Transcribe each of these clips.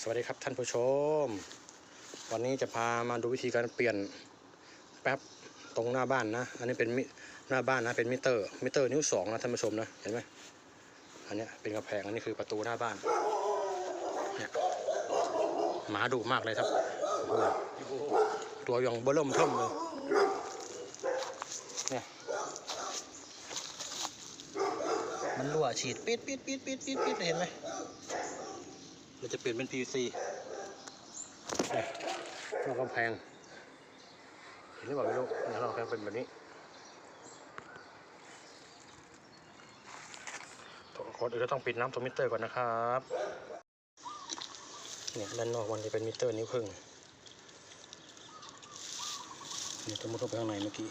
สวัสดีครับท่านผู้ชม วันนี้จะพามาดูวิธีการเปลี่ยนแป๊บตรงหน้าบ้านนะ อันนี้เป็นหน้าบ้านนะเป็นมิเตอร์มิเตอร์นิ้วสองนะท่านผู้ชมนะเห็นไหมอันนี้เป็นกระแพงอันนี้คือประตูหน้าบ้านเนี่ยหมาดุมากเลยครับ ตัวอย่างเบอร์เริ่มเทิมเลยเนี่ยมันรั่วฉีดปิดปิดปิดปิดปิดปิดเห็นไหม เราจะเปลี่ยนเป็น PVC เนี่ยเรากำแพง เห็นหรือเปล่าไม่รู้นะเรากำแพงเป็นแบบนี้ก่อนอื่นเราต้องปิดน้ำตัวมิเตอร์ก่อนนะครับเนี่ยด้านนอกมันจะเป็นมิเตอร์นิ้วครึ่งเนี่ยจะมุดเข้าไปข้างในเมื่อกี้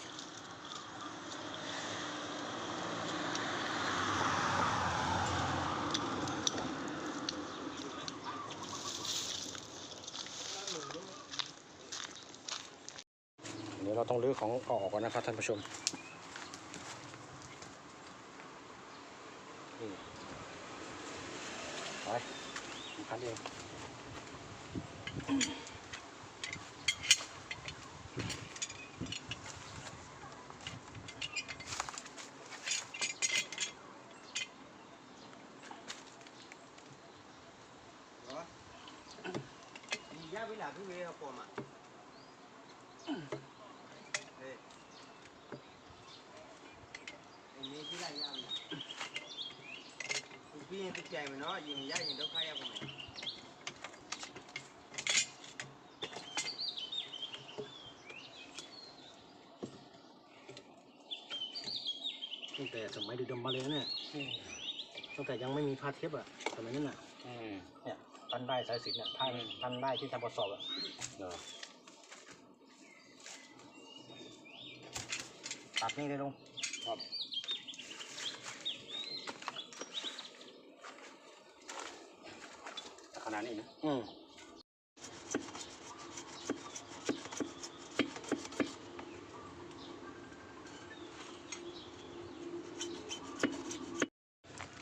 ดี๋ยวเราต้องรื้อของออกก่อนนะครับท่านผู้ชมนี่ไปพันเอง Đi giá với là cái ghê không mà Ê Em đi cái này ra nè Tụi kia tôi chạy mà nó gì mà giá gì đâu khai không mày ตั้งแต่สมัยดึกดำบรรพ์เลยนะเนี่ยตั้งแต่ยังไม่มีพาเทปอะสมัยนั้นอะเนี่ยตันได้สายสิญจนเนี่ยท่านตันได้ที่ทำทดสอบอะเหรอตัดนี่เลยลุงครับ นาดนี้นะอืม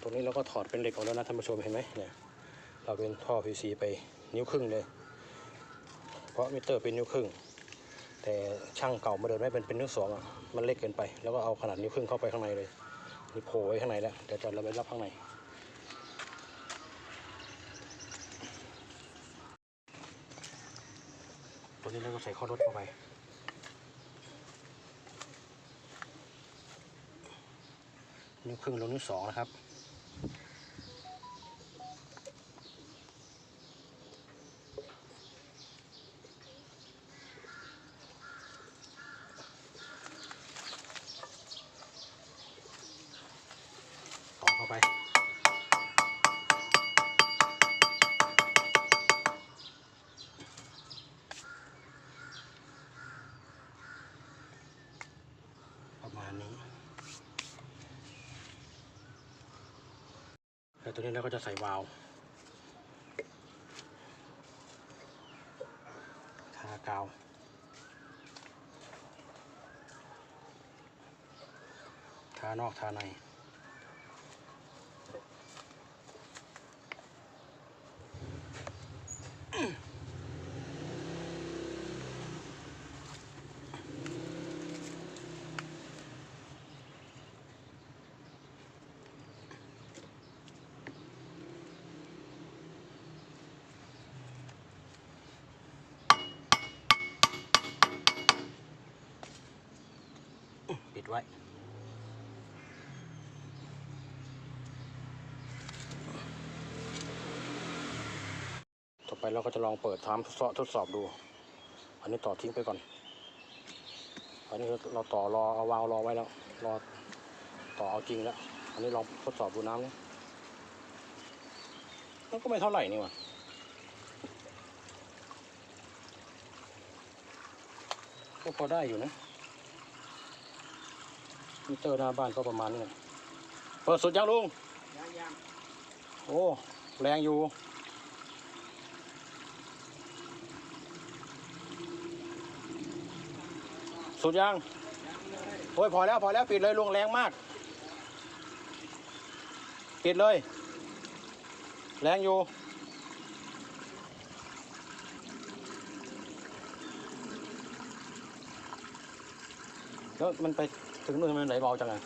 ตรงนี้เราก็ถอดเป็นเหล็กออกแล้วนะท่านผู้ชมเห็นไหมเนี่ย เราเป็นท่อ PVC ไปนิ้วครึ่งเลย เพราะมิเตอร์เป็นนิ้วครึ่ง แต่ช่างเก่ามาเดินไม่เป็นเป็นนิ้วสองอะ มันเล็กเกินไป แล้วก็เอาขนาดนิ้วครึ่งเข้าไปข้างในเลยนี่โผล่ไว้ข้างในแล้ว เดี๋ยวจะเราไปรับข้างใน ตัวนี้เราก็ใส่ข้อรถเข้าไป นิ้วครึ่งลงนิ้วสองนะครับ นี้แล้วตัวนี้เราก็จะใส่วาล์วทากาวทานอกทาใน ดไว้ ต่อไปเราก็จะลองเปิดทำทดสอบทดสอบดู อันนี้ต่อทิ้งไปก่อน อันนี้เราต่อรอเอาวาวรอไว้แล้ว รอต่อเอาจริงแล้ว อันนี้ลองทดสอบดูน้ำนี่มันก็ไม่เท่าไหร่นี่หว่าก็พอได้อยู่นะ มิเตอร์หน้าบ้านก็ประมาณนี้เปิดสุดยังลุงโอ้แรงอยู่สุดยังโอ้ยพอแล้วพอแล้วปิดเลยลุงแรงมาก ปิดเลย แรงอยู่แล้วมันไป ถึงนู่นทำไมมันไหลเบาจังอะ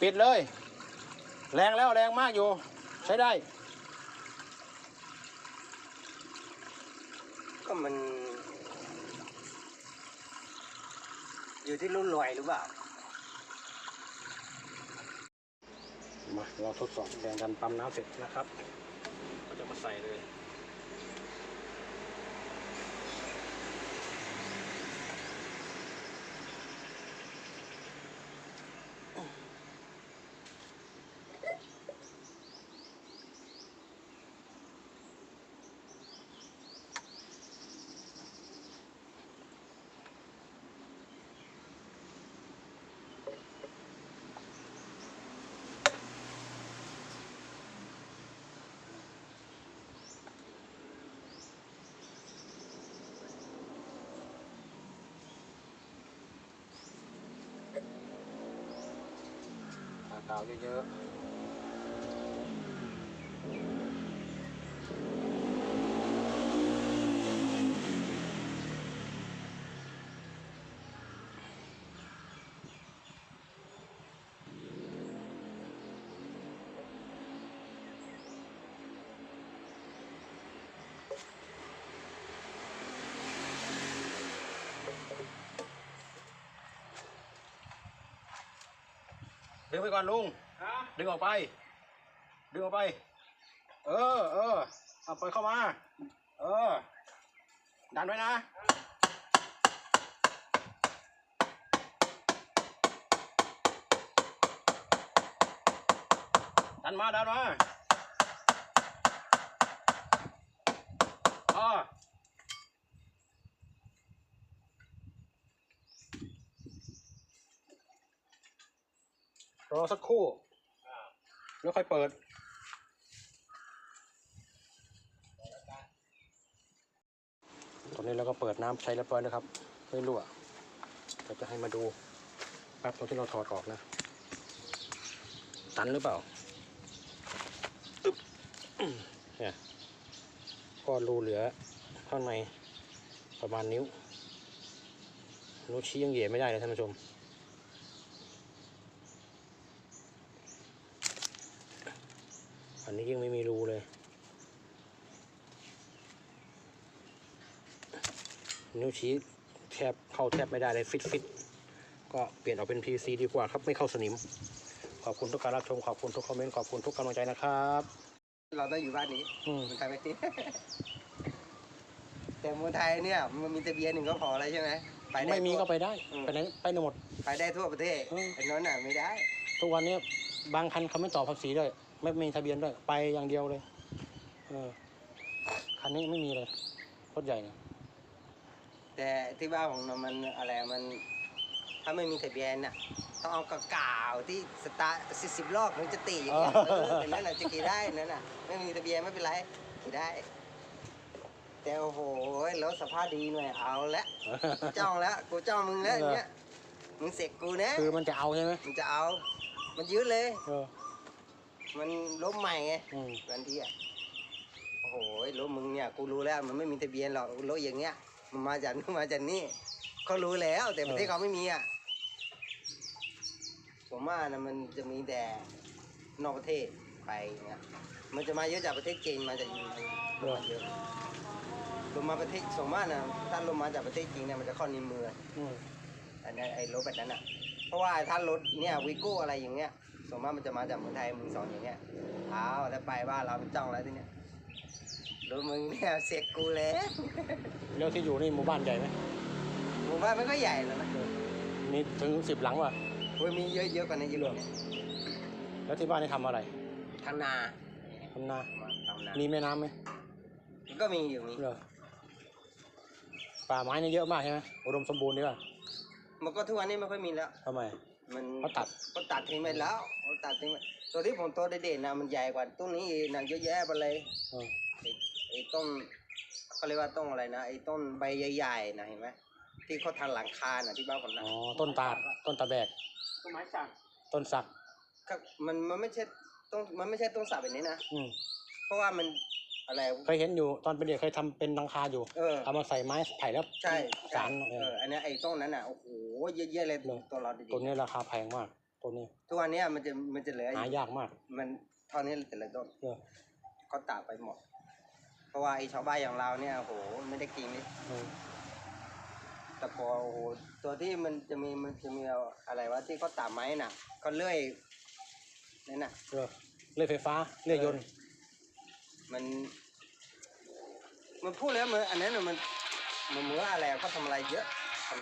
ปิดเลย แรงแล้วแรงมากอยู่ ใช้ได้ ก็มัน อยู่ที่รุ่นรวยหรือเปล่า มาเราทดสอบแรงดันปั๊มน้ำเสร็จนะครับ ก็จะมาใส่เลย ทาก ดึงไปก่อนลุงดึงออกไป ดึงออกไป เออ เออเอาไปเข้ามา เออ ดันไว้นะ ดันมาดันมาอ๋อ รอสักครู่ แล้วค่อยเปิด ตอนนี้เราก็เปิดน้ำใช้เรียบร้อยแล้วครับ ไม่รั่วเราจะให้มาดูแป๊บตรงที่เราถอดออกนะ ตันหรือเปล่าเนี่ยก็รูเหลือข้างในประมาณนิ้ว นิ้วชี้ยังเหยียไม่ได้เลยท่านผู้ชม อันนี้ยังไม่มีรูเลย นิ้วชี้แทบเข้าแทบไม่ได้เลยฟิตฟิตก็เปลี่ยนออกเป็น PC ดีกว่าครับไม่เข้าสนิม ขอบคุณทุกการรับชมขอบคุณทุกคอมเมนต์ขอบคุณทุกกำลังใจนะครับ เราต้องอยู่บ้านนี้อืมเมืองไทยแบบนี้แต่เมืองไทยเนี่ยมันมีทะเบียนหนึ่งก็พอแล้วใช่ไหมไปได้ไม่มีทั่วก็ไปได้อืมไปไหนไปไหนหมด ไปได้ทั่วประเทศอืมไอ้น้อยน่ะไม่ได้ ทุกวันนี้บางคันเขาไม่ต่อภาษีด้วย ไม่มีทะเบียนด้วย ไปอย่างเดียวเลย เออ คันนี้ไม่มีเลยรถใหญ่เนี่ยแต่ที่บ้านของเรามันอะไรมัน ถ้าไม่มีทะเบียนน่ะ ต้องเอากระกาวที่สตาร์สิบสิบรอบมันจะตีอย่างเงี้ยเออนั่นน่ะจะขี่ได้นั่นน่ะ ไม่มีทะเบียนไม่เป็นไรขี่ได้ แต่โอ้โหรถสภาพดีหน่อยเอาละจ้องแล้วกูจ้องมึงแล้วอย่างเงี้ยมึงเสกกูนะคือมันจะเอาใช่ไหมมันจะเอา มันยืดเลย เออ มันล้มใหม่ไงอืมบางทีอะโอ้โหรถมึงเนี่ยกูรู้แล้วมันไม่มีทะเบียนหรอกรถอย่างเงี้ย มันมาจากนู่นมาจากนี่เขารู้แล้วแต่ประเทศเขาไม่มีอะผมว่านะมันจะมีแต่นอกประเทศไปอย่างเงี้ยมันจะมาเยอะจากประเทศจีนมาจากยูนเออเยอะลงมาประเทศสมมตินะถ้าลงมาจากประเทศจีนเนี่ยมันจะเข้าในเมืองอืมอันนั้นไอ้รถแบบนั้นอะ เพราะว่าถ้ารถเนี่ยวิโก้อะไรอย่างเงี้ย ส่วนมากมันจะมาจากเมืองไทยมือสองอย่างเงี้ยเอาถ้าไปบ้านเรามันจ้องแล้วทีเนี้ยรถมึงเนี่ยเสกกูแล้วแล้วที่อยู่นี่หมู่บ้านใหญ่ไหมหมู่บ้านมันก็ใหญ่แล้วนะมีถึงสิบหลังว่ะโอ้ยมีเยอะเยอะกว่านั้นเยอะกว่านี้แล้วที่บ้านนี่ทำอะไรทางนาทำนา ทำนามีแม่น้ำไหมก็มีอยู่มีเหรอป่าไม้นี่เยอะมากใช่ไหมอุดมสมบูรณ์ดีป่ะมันก็ทุกวันนี้ไม่ค่อยมีแล้วทำไม มันเขาตัดก็ตัดทิ้งไปแล้วเขาตัดทิ้งไปตัวที่ผมโตเด่นๆนะมันใหญ่กว่าต้นนี้อีกนะเยอะแยะไปเลยเออไอ้ไอ้ต้นเขาเรียกว่าต้นอะไรนะไอ้ต้นใบใหญ่ๆนะเห็นไหมที่เขาทำหลังคาน่ะที่บ้านผมนะอ๋อต้นตาดต้นตาแบกต้นไม้สักต้นสักก็มันมันไม่ใช่ต้นมันไม่ใช่ต้นสักแบบนี้นะอืมเพราะว่ามัน อะไร เคยเห็นอยู่ตอนเป็นเด็กเคยทำเป็นหลังคาอยู่เออ เอามาใส่ไม้ไผ่แล้วใช่สารเอเออ ออันเนี้ยไอ้ต้นนั้นอะโอ้โหเยอะๆเลยเลยตัวเราดีตัวนี้ราคาแพงมาก ตัวนี้ทุกวันเนี้ยมันจะมันจะเหลืออหายากมากมันเท่านี้แต่ละต้นเออเขาตากไปหมด เพราะว่าไอ้ชาวบ้านอย่างเราเนี่ยโอ้โหไม่ได้กินนี่เออแต่พอโอ้โหตัวที่มันจะมีมันจะมีอะไรวะที่เขาตากไม้น่ะก็เลื่อยนั่นน่ะเออเลื่อยไฟฟ้าเลื่อยยนต์ มันมันพูดแล้วมันอันนั้นน่ะมันมันเหมือนอะไรเขาทำอะไรเยอะ